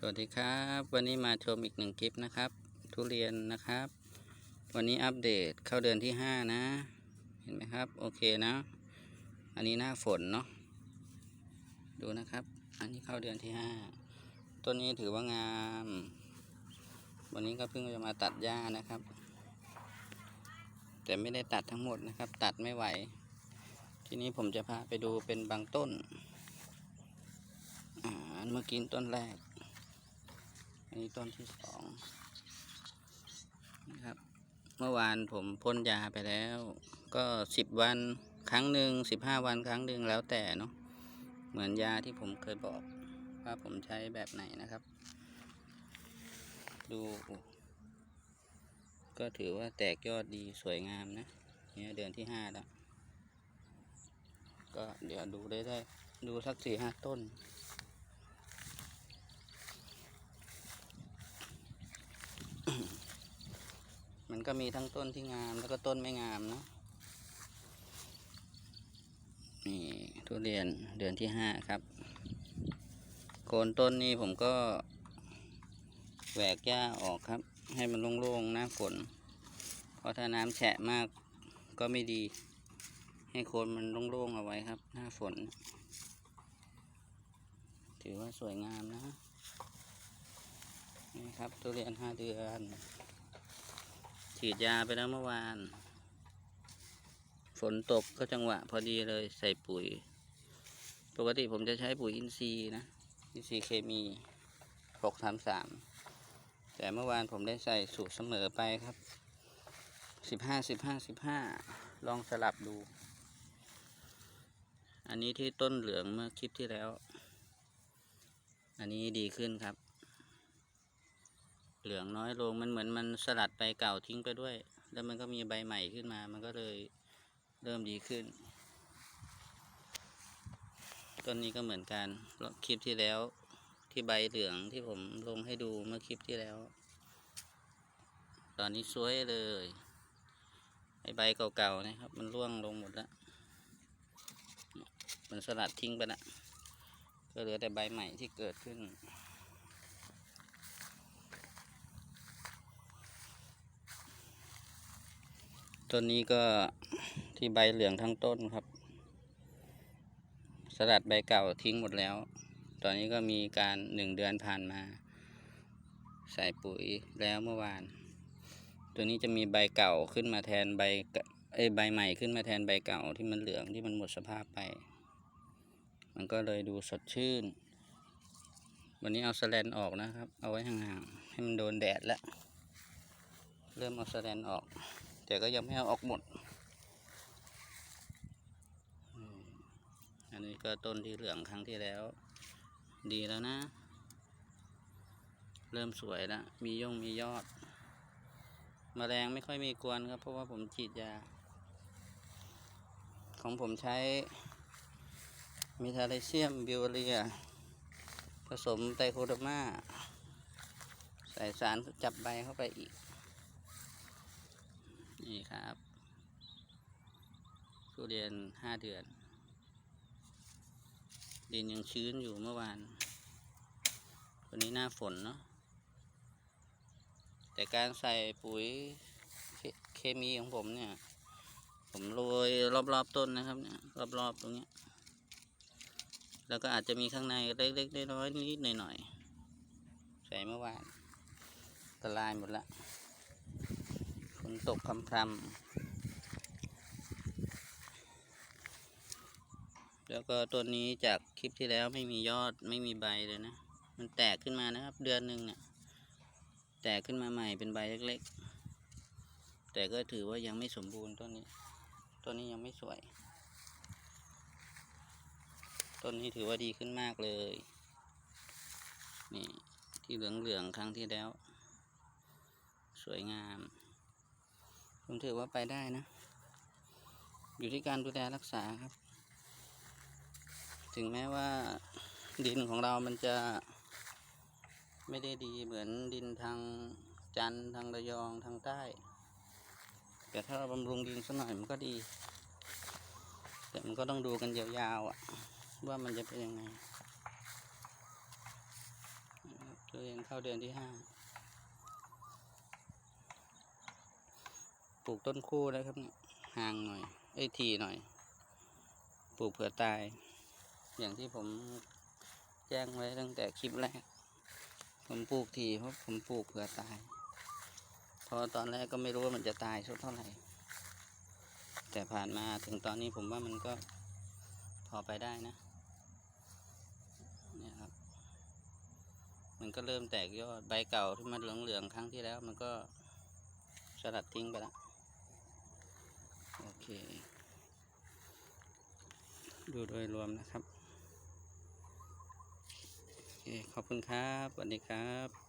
สวัสดีครับ วันนี้มาชมอีกหนึ่งคลิปนะครับ ทุเรียนนะครับ วันนี้อัปเดตเข้าเดือนที่ห้านะ เห็นไหมครับ โอเคนะ อันนี้หน้าฝนเนาะดูนะครับ อันนี้เข้าเดือนที่ห้าต้นนี้ถือว่างาม วันนี้ก็เพิ่งจะมาตัดหญ้านะครับ แต่ไม่ได้ตัดทั้งหมดนะครับ ตัดไม่ไหว ทีนี้ผมจะพาไปดูเป็นบางต้นอ่าอันเมื่อกี้ต้นแรก อันนี้ต้นที่สองนะครับ เมื่อวานผมพ่นยาไปแล้ว ก็สิบวันครั้งหนึ่งสิบห้าวันครั้งหนึ่งแล้วแต่เนาะเหมือนยาที่ผมเคยบอกว่าผมใช้แบบไหนนะครับ ดู ก็ถือว่าแตกยอดดีสวยงามนะเนี่ยเดือนที่ห้าแล้ว ก็เดี๋ยวดูได้ได้ดูสักสี่ห้าต้น มันก็มีทั้งต้นที่งามแล้วก็ต้นไม่งามเนาะนี่ทุเรียนเดือนที่ห้าครับ โคนต้นนี้ผมก็แหวกหญ้าออกครับ ให้มันโล่งๆหน้าฝนเพราะถ้าน้ำแฉะมากก็ไม่ดี ให้โคนมันโล่งๆเอาไว้ครับ หน้าฝน ถือว่าสวยงามนะนี่ครับทุเรียนห้าเดือน ฉีดยาไปแล้วเมื่อวาน ฝนตกก็จังหวะพอดีเลยใส่ปุ๋ย ปกติผมจะใช้ปุ๋ยอินทรีย์นะ อินทรีย์เคมีหกสามสามแต่เมื่อวานผมได้ใส่สูตรเสมอไปครับสิบห้าสิบห้าสิบห้าลองสลับดู อันนี้ที่ต้นเหลืองเมื่อคลิปที่แล้ว อันนี้ดีขึ้นครับ เหลืองน้อยลงมันเหมือนมันสลัดใบเก่าทิ้งไปด้วย แล้วมันก็มีใบใหม่ขึ้นมา มันก็เลยเริ่มดีขึ้น ต้นนี้ก็เหมือนกันคลิปที่แล้วที่ใบเหลืองที่ผมลงให้ดูเมื่อคลิปที่แล้ว ตอนนี้สวยเลยไอใบเก่าๆนะครับ มันร่วงลงหมดแล้วมันสลัดทิ้งไปละก็เหลือแต่ใบใหม่ที่เกิดขึ้น ต้นนี้ก็ที่ใบเหลืองทั้งต้นครับ สลัดใบเก่าทิ้งหมดแล้ว ตอนนี้ก็มีการหนึ่งเดือนผ่านมา ใส่ปุ๋ยแล้วเมื่อวาน ตัวนี้จะมีใบเก่าขึ้นมาแทนใบเอ้ใบใหม่ขึ้นมาแทนใบเก่าที่มันเหลืองที่มันหมดสภาพไป มันก็เลยดูสดชื่น วันนี้เอาสแลนออกนะครับ เอาไว้ห่างๆให้มันโดนแดดแล้ว เริ่มเอาสแลนออก แต่ก็ยังไม่เอาออกหมด อันนี้ก็ต้นที่เหลืองครั้งที่แล้ว ดีแล้วนะ เริ่มสวยแล้ว มีย่งมียอดมแมลงไม่ค่อยมีกวนครับ เพราะว่าผมฉีดยา ของผมใช้มีทาเลเซียมบิวเรีย ผสมไตโคโดมา ใส่สารจับใบเข้าไปอีก นี่ครับทุเรียนห้าเดือน ดินยังชื้นอยู่เมื่อวาน วันนี้หน้าฝนเนาะ แต่การใส่ปุ๋ยเคเคมีของผมเนี่ย ผมโรยรอบๆต้นนะครับเนี่ยรอบๆตรงเนี้ยแล้วก็อาจจะมีข้างในเล็กๆน้อยๆนิดๆหน่อยๆ ใส่เมื่อวานตะลายหมดละ นตกพรำแล้วก็ต้นนี้จากคลิปที่แล้วไม่มียอดไม่มีใบเลยนะ มันแตกขึ้นมานะครับ เดือนหนึ่งเนี่ยแตกขึ้นมาใหม่เป็นใบเล็กๆ แต่ก็ถือว่ายังไม่สมบูรณ์ต้นนี้ ต้นนี้ยังไม่สวย ต้นนี้ถือว่าดีขึ้นมากเลย นี่ที่เหลืองๆครั้งที่แล้ว สวยงาม ผมถือว่าไปได้นะ อยู่ที่การดูแลรักษาครับ ถึงแม้ว่าดินของเรามันจะไม่ได้ดีเหมือนดินทางจันทางระยองทางใต้ แต่ถ้าเราบำรุงดินสักหน่อยมันก็ดี แต่มันก็ต้องดูกันยาวๆอะ ว่ามันจะเป็นยังไงเรียนเข้าเดือนที่ห้า ปลูกต้นคู่นะครับห่างหน่อย เอ้ยทีหน่อย ปลูกเผื่อตาย อย่างที่ผมแจ้งไว้ตั้งแต่คลิปแรก ผมปลูกทีเพราะผมปลูกเผื่อตายพราะตอนแรกก็ไม่รู้ว่ามันจะตายสักเท่าไหร่ แต่ผ่านมาถึงตอนนี้ผมว่ามันก็พอไปได้นะเนี่ยครับ มันก็เริ่มแตกยอดใบเก่าที่มันเหลืองๆครั้งที่แล้ว มันก็สลัดทิ้งไปแล้ว เคดูโดยรวมนะครับ โอเค ขอบคุณครับสวัสดีครับ